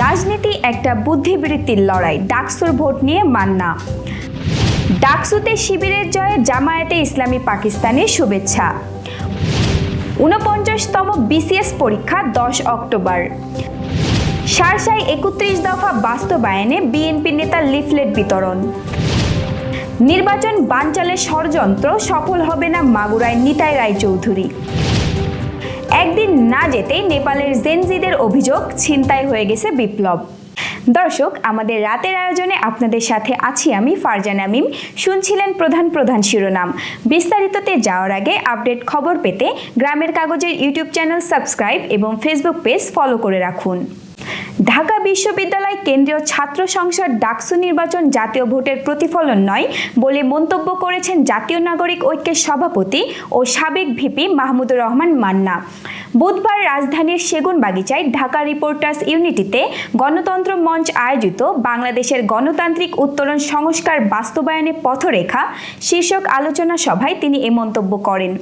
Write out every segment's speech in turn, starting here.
রাজনীতি একটা বুদ্ধিবৃত্তির লড়াই, ডাকসুর ভোট নিয়ে মান্না। ডাকসুতে শিবিরের জয়ে জামায়াতে ইসলামী পাকিস্তানের শুভেচ্ছা। ঊনপঞ্চাশতম বিসিএস পরীক্ষা দশ অক্টোবর। সারসায় একত্রিশ দফা বাস্তবায়নে বিএনপি নেতার লিফলেট বিতরণ। নির্বাচন বানচালের ষড়যন্ত্র সফল হবে না মাগুরায় নিতাই রায়চৌধুরী। একদিন না যেতেই নেপালের জেনজিদের অভিযোগ ছিনতাই হয়ে গেছে বিপ্লব। দর্শক, আমাদের রাতের আয়োজনে আপনাদের সাথে আছি আমি ফারজান আমিম শুনছিলেন প্রধান প্রধান শিরোনাম। বিস্তারিততে যাওয়ার আগে আপডেট খবর পেতে গ্রামের কাগজের ইউটিউব চ্যানেল সাবস্ক্রাইব এবং ফেসবুক পেজ ফলো করে রাখুন। ঢাকা বিশ্ববিদ্যালয় কেন্দ্রীয় ছাত্র সংসদ ডাকসু নির্বাচন জাতীয় ভোটের প্রতিফলন নয় বলে মন্তব্য করেছেন জাতীয় নাগরিক ঐক্যের সভাপতি ও সাবেক ভিপি মাহমুদুর রহমান মান্না। বুধবার রাজধানীর সেগুন বাগিচায় ঢাকা রিপোর্টার্স ইউনিটিতে গণতন্ত্র মঞ্চ আয়োজিত বাংলাদেশের গণতান্ত্রিক উত্তরণ সংস্কার বাস্তবায়নে পথরেখা শীর্ষক আলোচনা সভায় তিনি এ মন্তব্য করেন।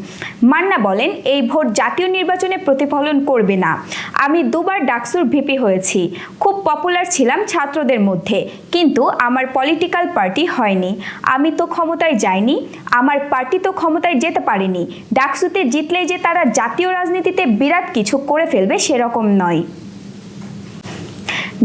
মান্না বলেন, এই ভোট জাতীয় নির্বাচনে প্রতিফলন করবে না। আমি দুবার ডাকসুর ভিপি হয়েছি। খুব পপুলার ছিলাম ছাত্রদের মধ্যে, কিন্তু আমার পলিটিক্যাল পার্টি হয়নি। আমি তো ক্ষমতায় যাইনি, আমার পার্টি তো ক্ষমতায় যেতে পারেনি। ডাকসুতে জিতলেই যে তারা জাতীয় রাজনীতিতে বিরাট কিছু করে ফেলবে সেরকম নয়।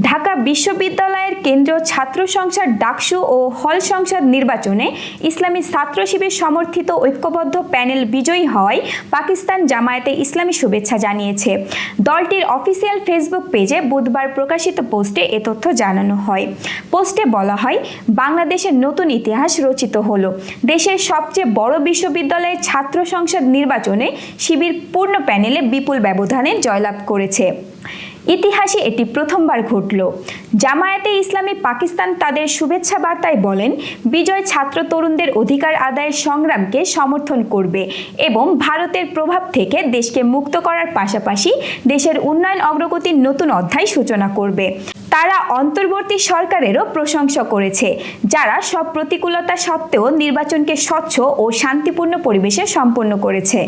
ঢাকা বিশ্ববিদ্যালয়ের কেন্দ্রীয় ছাত্র সংসদ ডাকসু ও হল সংসদ নির্বাচনে ইসলামী ছাত্র শিবির সমর্থিত ঐক্যবদ্ধ প্যানেল বিজয়ী হওয়ায় পাকিস্তান জামায়াতে ইসলামী শুভেচ্ছা জানিয়েছে। দলটির অফিসিয়াল ফেসবুক পেজে বুধবার প্রকাশিত পোস্টে এ তথ্য জানানো হয়। পোস্টে বলা হয়, বাংলাদেশের নতুন ইতিহাস রচিত হলো। দেশের সবচেয়ে বড় বিশ্ববিদ্যালয়ের ছাত্র সংসদ নির্বাচনে শিবির পূর্ণ প্যানেলে বিপুল ব্যবধানে জয়লাভ করেছে। ইতিহাসে এটি প্রথমবার ঘটল। জামায়াতে ইসলামী পাকিস্তান তাদের শুভেচ্ছা বার্তায় বলেন, বিজয় ছাত্র তরুণদের অধিকার আদায়ের সংগ্রামকে সমর্থন করবে এবং ভারতের প্রভাব থেকে দেশকে মুক্ত করার পাশাপাশি দেশের উন্নয়ন অগ্রগতির নতুন অধ্যায় সূচনা করবে। তারা অন্তর্বর্তী সরকারেরও প্রশংসা করেছে, যারা সব প্রতিকূলতা সত্ত্বেও নির্বাচনকে স্বচ্ছ ও শান্তিপূর্ণ পরিবেশে সম্পন্ন করেছে।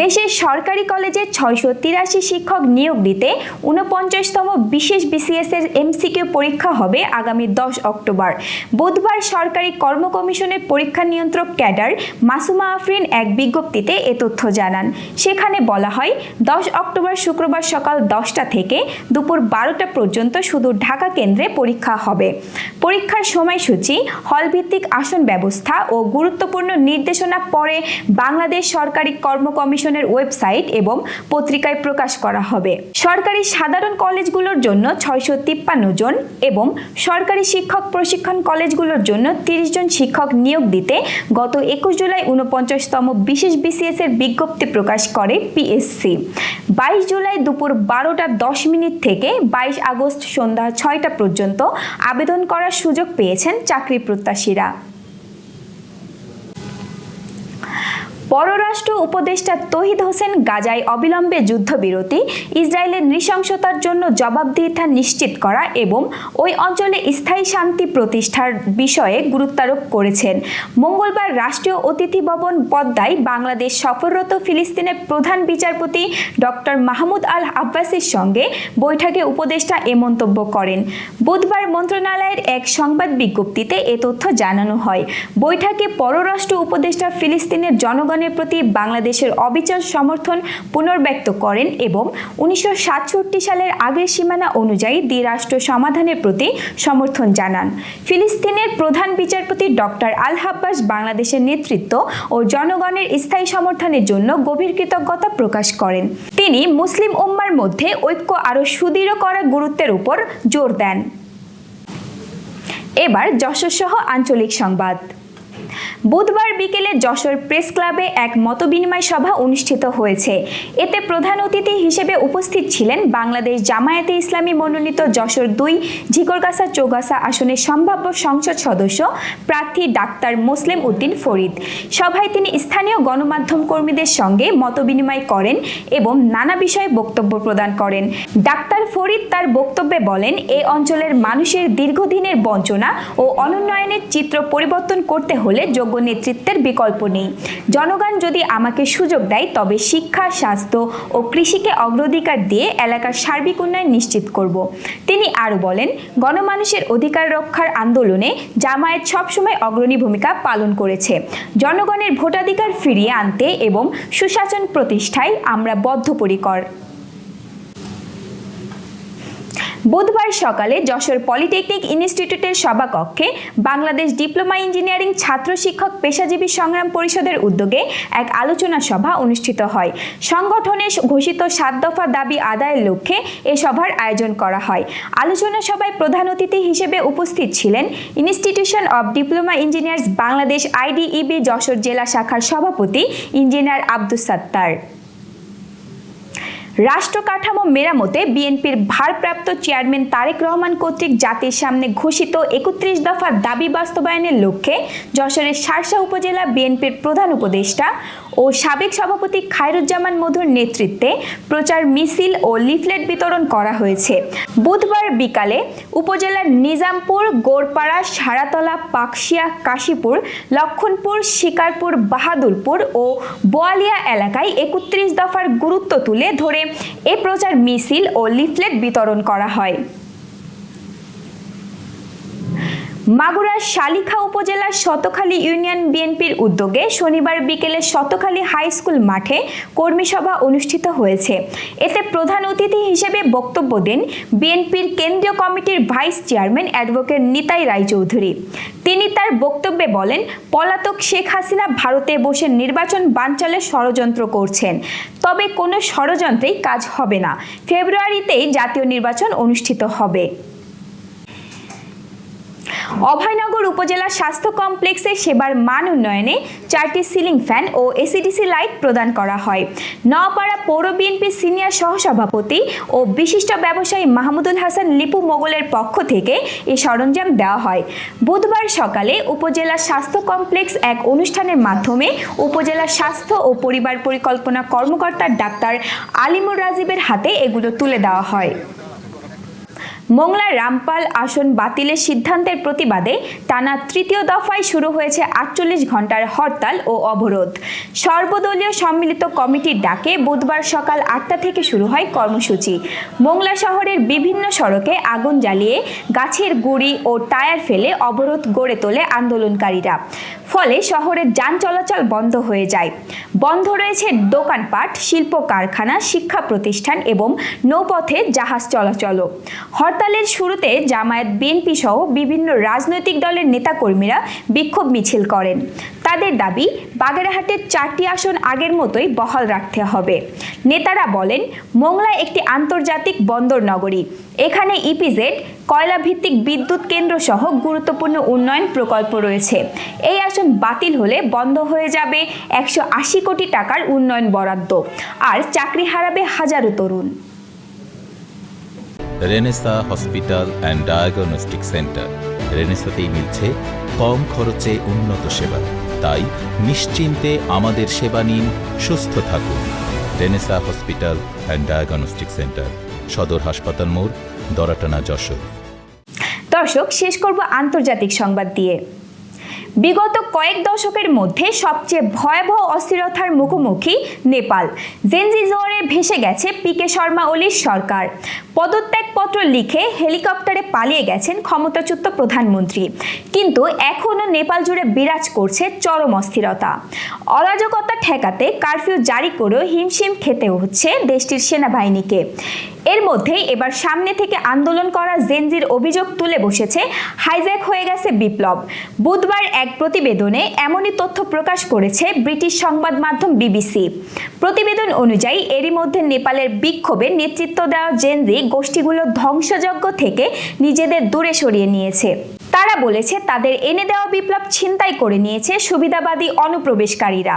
দেশের সরকারি কলেজে ছয়শো তিরাশি শিক্ষক নিয়োগ দিতে ঊনপঞ্চাশতম বিশেষ বিসিএস এর এমসিকিউ পরীক্ষা হবে আগামী দশ অক্টোবর। বুধবার সরকারি কর্ম কমিশনের পরীক্ষা নিয়ন্ত্রক ক্যাডার মাসুমা আফরিন এক বিজ্ঞপ্তিতে এ তথ্য জানান। সেখানে বলা হয়, দশ অক্টোবর শুক্রবার সকাল দশটা থেকে দুপুর বারোটা পর্যন্ত শুধু ঢাকা কেন্দ্রে পরীক্ষা হবে। পরীক্ষার সময়সূচি, হলভিত্তিক আসন ব্যবস্থা ও গুরুত্বপূর্ণ নির্দেশনা পরে বাংলাদেশ সরকারি কর্ম কমিশনের ওয়েবসাইট এবং পত্রিকায় প্রকাশ করা হবে। সরকারি সাধারণ কলেজগুলোর জন্য ছয়শো তিপ্পান্ন জন এবং সরকারি শিক্ষক প্রশিক্ষণ কলেজগুলোর জন্য তিরিশ জন শিক্ষক নিয়োগ দিতে গত একুশ জুলাই উনপঞ্চাশতম বিশেষ বিসিএস এর বিজ্ঞপ্তি প্রকাশ করে পিএসসি। বাইশ জুলাই দুপুর বারোটা দশ মিনিট থেকে বাইশ আগস্ট সন্ধ্যা ছয়টা পর্যন্ত আবেদন করার সুযোগ পেয়েছেন চাকরি প্রত্যাশীরা। পররাষ্ট্র উপদেষ্টা তহিদ হোসেন গাজায় অবিলম্বে যুদ্ধবিরতি, ইসরায়েলের নৃশংসতার জন্য জবাবদিহিতা নিশ্চিত করা এবং ওই অঞ্চলে স্থায়ী শান্তি প্রতিষ্ঠার বিষয়ে গুরুত্বারোপ করেছেন। মঙ্গলবার রাষ্ট্রীয় অতিথি ভবন পদ্মায় বাংলাদেশ সফররত ফিলিস্তিনের প্রধান বিচারপতি ডক্টর মাহমুদ আল আব্বাসের সঙ্গে বৈঠকে উপদেষ্টা এ মন্তব্য করেন। বুধবার মন্ত্রণালয়ের এক সংবাদ বিজ্ঞপ্তিতে এ তথ্য জানানো হয়। বৈঠকে পররাষ্ট্র উপদেষ্টা ফিলিস্তিনের জনগণের প্রতি বাংলাদেশের অবিচল সমর্থন পুনর্ব্যক্ত করেন এবং উনিশশো সাতষট্টি সালের আগের সীমানা অনুযায়ী দ্বিরাষ্ট্র সমাধানের প্রতি সমর্থন জানান। ফিলিস্তিনের প্রধান বিচারপতি ডক্টর আল হাব্বাস বাংলাদেশের নেতৃত্ব ও জনগণের স্থায়ী সমর্থনের জন্য গভীর কৃতজ্ঞতা প্রকাশ করেন। তিনি মুসলিম উম্মার মধ্যে ঐক্য আরও সুদৃঢ় করার গুরুত্বের উপর জোর দেন। এবার যশোরসহ আঞ্চলিক সংবাদ। বুধবার বিকেলে যশোর প্রেস ক্লাবে এক মতবিনিময় সভা অনুষ্ঠিত হয়েছে। এতে প্রধান অতিথি হিসেবে উপস্থিত ছিলেন বাংলাদেশ জামায়াতে ইসলামী মনোনীত যশোর দুই, ঝিকরগাছা চৌগাছা আসনের সম্ভাব্য সংসদ সদস্য প্রার্থী ডাক্তার মুসলিম উদ্দিন ফরিদ। সভায় তিনি স্থানীয় গণমাধ্যম কর্মীদের সঙ্গে মতবিনিময় করেন এবং নানা বিষয়ে বক্তব্য প্রদান করেন। ডাক্তার ফরিদ তার বক্তব্যে বলেন, এ অঞ্চলের মানুষের দীর্ঘদিনের বঞ্চনা ও অনুন্নয়নের চিত্র পরিবর্তন করতে হলে যোগ্য যোগ্য নেতৃত্বের বিকল্প নেই। জনগণ যদি আমাকে সুযোগ দেয়, তবে শিক্ষা, স্বাস্থ্য ও কৃষিকে অগ্রাধিকার দিয়ে এলাকার সার্বিক উন্নয়ন নিশ্চিত করব। তিনি আরও বলেন, গণমানুষের অধিকার রক্ষার আন্দোলনে জামায়াত সবসময় অগ্রণী ভূমিকা পালন করেছে। জনগণের ভোটাধিকার ফিরিয়ে আনতে এবং সুশাসন প্রতিষ্ঠায় আমরা বদ্ধপরিকর। বুধবার সকালে যশোর পলিটেকনিক ইনস্টিটিউটের সভাকক্ষে বাংলাদেশ ডিপ্লোমা ইঞ্জিনিয়ারিং ছাত্র শিক্ষক পেশাজীবী সংগ্রাম পরিষদের উদ্যোগে এক আলোচনা সভা অনুষ্ঠিত হয়। সংগঠনের ঘোষিত সাত দফা দাবি আদায়ের লক্ষ্যে এ সভার আয়োজন করা হয়। আলোচনা সভায় প্রধান অতিথি হিসেবে উপস্থিত ছিলেন institution of diploma engineers Bangladesh IDEB Jashore জেলা শাখার সভাপতি ইঞ্জিনিয়ার আব্দুস সাত্তার। রাষ্ট্র কাঠামো মেরামতে বিএনপির ভারপ্রাপ্ত চেয়ারম্যান তারেক রহমান কর্তৃক জাতির সামনে ঘোষিত একত্রিশ দফার দাবি বাস্তবায়নের লক্ষ্যে যশোরের সারসা উপজেলা বিএনপির প্রধান উপদেষ্টা ও সাবেক সভাপতি খায়রুজ্জামান মধুর নেতৃত্বে প্রচার মিছিল ও লিফলেট বিতরণ করা হয়েছে। বুধবার বিকালে উপজেলার নিজামপুর, গোরপাড়া, সারাতলা, পাকশিয়া, কাশীপুর, লক্ষণপুর, শিকারপুর, বাহাদুরপুর ও বোয়ালিয়া এলাকায় একত্রিশ দফার গুরুত্ব তুলে ধরে এ প্রচার মিছিল ও লিফলেট বিতরণ করা হয়। মাগুরার শালিখা উপজেলার শতখালী ইউনিয়ন বিএনপির উদ্যোগে শনিবার বিকেলে শতখালী হাই স্কুল মাঠে কর্মী সভা অনুষ্ঠিত হয়েছে। এতে প্রধান অতিথি হিসেবে বক্তব্য দেন বিএনপির কেন্দ্রীয় কমিটির vice chairman advocate Nitai Roychowdhury. তিনি তার বক্তব্যে বলেন, পলাতক শেখ হাসিনা ভারতে বসে নির্বাচন বানচালের ষড়যন্ত্র করছেন। তবে কোনো ষড়যন্ত্রেই কাজ হবে না। ফেব্রুয়ারিতেই জাতীয় নির্বাচন অনুষ্ঠিত হবে। অভয়নগর উপজেলা স্বাস্থ্য কমপ্লেক্সে সেবার মান উন্নয়নে চারটি সিলিং ফ্যান ও এসিডিসি লাইট প্রদান করা হয়। নওপাড়া পৌর বিএনপি সিনিয়র সহসভাপতি ও বিশিষ্ট ব্যবসায়ী মাহমুদুল হাসান লিপু মোগলের পক্ষ থেকে এই সরঞ্জাম দেওয়া হয়। বুধবার সকালে উপজেলা স্বাস্থ্য কমপ্লেক্স এক অনুষ্ঠানের মাধ্যমে উপজেলা স্বাস্থ্য ও পরিবার পরিকল্পনা কর্মকর্তা ডাক্তার আলিমুর রাজীবের হাতে এগুলো তুলে দেওয়া হয়। মোংলা রামপাল আসন বাতিলের সিদ্ধান্তের প্রতিবাদে টানা তৃতীয় দফায় শুরু হয়েছে আটচল্লিশ ঘণ্টার হরতাল ও অবরোধ। সর্বদলীয় সম্মিলিত কমিটির ডাকে বুধবার সকাল আটটা থেকে শুরু হয় কর্মসূচি। মোংলা শহরের বিভিন্ন সড়কে আগুন জ্বালিয়ে গাছের গুড়ি ও টায়ার ফেলে অবরোধ গড়ে তোলে আন্দোলনকারীরা। ফলে শহরের যান চলাচল বন্ধ হয়ে যায়। বন্ধ রয়েছে দোকানপাট শিল্প কারখানা শিক্ষা প্রতিষ্ঠান এবং নৌপথে জাহাজ চলাচলও। হরতালের শুরুতে জামায়াত, বিএনপি সহ বিভিন্ন রাজনৈতিক দলের নেতাকর্মীরা বিক্ষোভ মিছিল করেন। তাদের দাবি, বাগেরহাটের চারটি আসন আগের মতোই বহাল রাখতে হবে। নেতারা বলেন মোংলা একটি আন্তর্জাতিক বন্দর নগরী। এখানে ইপিজেড কয়লা ভিত্তিক বিদ্যুৎ কেন্দ্র সহ গুরুত্বপূর্ণ উন্নয়ন প্রকল্প রয়েছে। এই আসন বাতিল হলে বন্ধ হয়ে যাবে একশো আশি কোটি টাকার উন্নয়ন বরাদ্দ। আর চাকরি হারাবে হাজারো তরুণ। Renaissance hospital and diagnostic centre. রেনেসাতেই মিলছে কম খরচে উন্নত সেবা। তাই নিশ্চিন্তে আমাদের সেবা নিন, সুস্থ থাকুন। Renaissance hospital and diagnostic centre, সদর হাসপাতাল মোড়, দরাটানা যশোর। দর্শক, শেষ করব আন্তর্জাতিক সংবাদ দিয়ে। বিগত কয়েক দশকের মধ্যে সবচেয়ে ভয়াবহ অস্থিরতার মুখোমুখি নেপাল। জেনজি জোয়ারে ভেসে গেছে পিকে শর্মা ওলির সরকার। পদত্যাগপত্র লিখে হেলিকপ্টারে পালিয়ে গেছেন ক্ষমতাচ্যুত প্রধানমন্ত্রী। কিন্তু এখনও নেপাল জুড়ে বিরাজ করছে চরম অস্থিরতা। অরাজকতা ঠেকাতে কারফিউ জারি করেও হিমশিম খেতে হচ্ছে দেশটির সেনাবাহিনীকে। এর মধ্যেই এবার সামনে থেকে আন্দোলন করা জেনজির অভিযোগ তুলে বসেছে, হাইজ্যাক হয়ে গেছে বিপ্লব। বুধবার এক প্রতিবেদনে এমনই তথ্য প্রকাশ করেছে ব্রিটিশ সংবাদ মাধ্যম বিবিসি। প্রতিবেদন অনুযায়ী, এরই মধ্যে নেপালের বিক্ষোভে নেতৃত্ব দেওয়া জেনজি গোষ্ঠীগুলো ধ্বংসযজ্ঞ থেকে নিজেদের দূরে সরিয়ে নিয়েছে। তারা বলেছে, তাদের এনে দেওয়া বিপ্লব ছিনতাই করে নিয়েছে সুবিধাবাদী অনুপ্রবেশকারীরা।